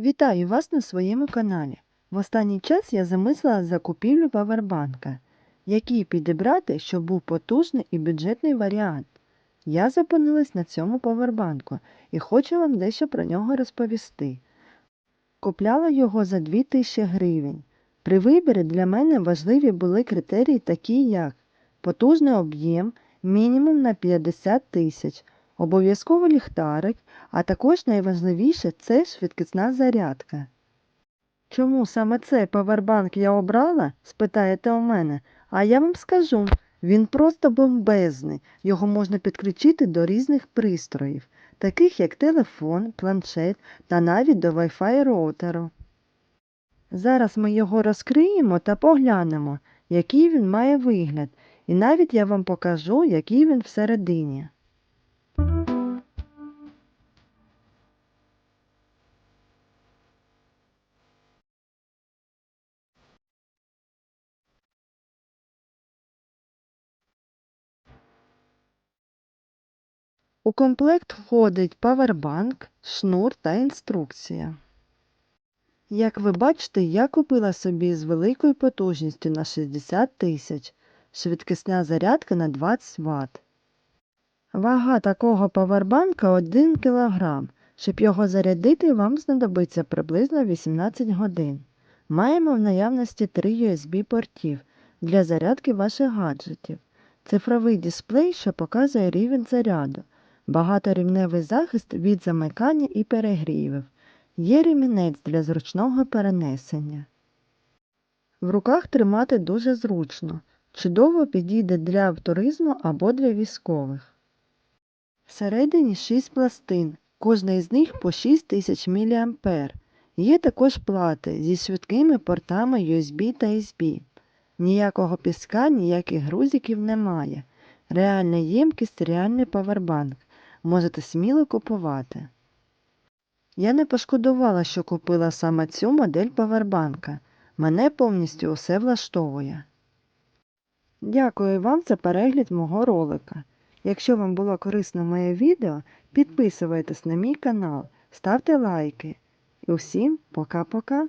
Вітаю вас на своєму каналі. В останній час я замислила закупівлю павербанка, який підібрати, щоб був потужний і бюджетний варіант. Я зупинилась на цьому павербанку і хочу вам дещо про нього розповісти. Купляла його за 2000 гривень. При виборі для мене важливі були критерії такі, як потужний об'єм мінімум на 50 тисяч, обов'язково ліхтарик, а також найважливіше це швидкісна зарядка. Чому саме цей павербанк я обрала? спитаєте у мене, а я вам скажу. Він просто бомбезний. Його можна підключити до різних пристроїв, таких як телефон, планшет та навіть до Wi-Fi роутеру. Зараз ми його розкриємо та поглянемо, який він має вигляд, і навіть я вам покажу, який він всередині. У комплект входить павербанк, шнур та інструкція. Як ви бачите, я купила собі з великою потужністю на 60 тисяч, швидкісна зарядка на 20 Вт. Вага такого павербанка 1 кг. Щоб його зарядити, вам знадобиться приблизно 18 годин. Маємо в наявності 3 USB-портів для зарядки ваших гаджетів, цифровий дисплей, що показує рівень заряду, багаторівневий захист від замикання і перегрівів. Є ремінець для зручного перенесення. В руках тримати дуже зручно. Чудово підійде для туризму або для військових. Всередині 6 пластин, кожна із них по 6000 мА. Є також плати зі швидкими портами USB та USB. Ніякого піска, ніяких грузиків немає. Реальна ємкість, реальний павербанк. Можете сміло купувати. Я не пошкодувала, що купила саме цю модель павербанка. Мене повністю усе влаштовує. Дякую вам за перегляд мого ролика. Якщо вам було корисно моє відео, підписуйтесь на мій канал, ставте лайки. І усім пока-пока!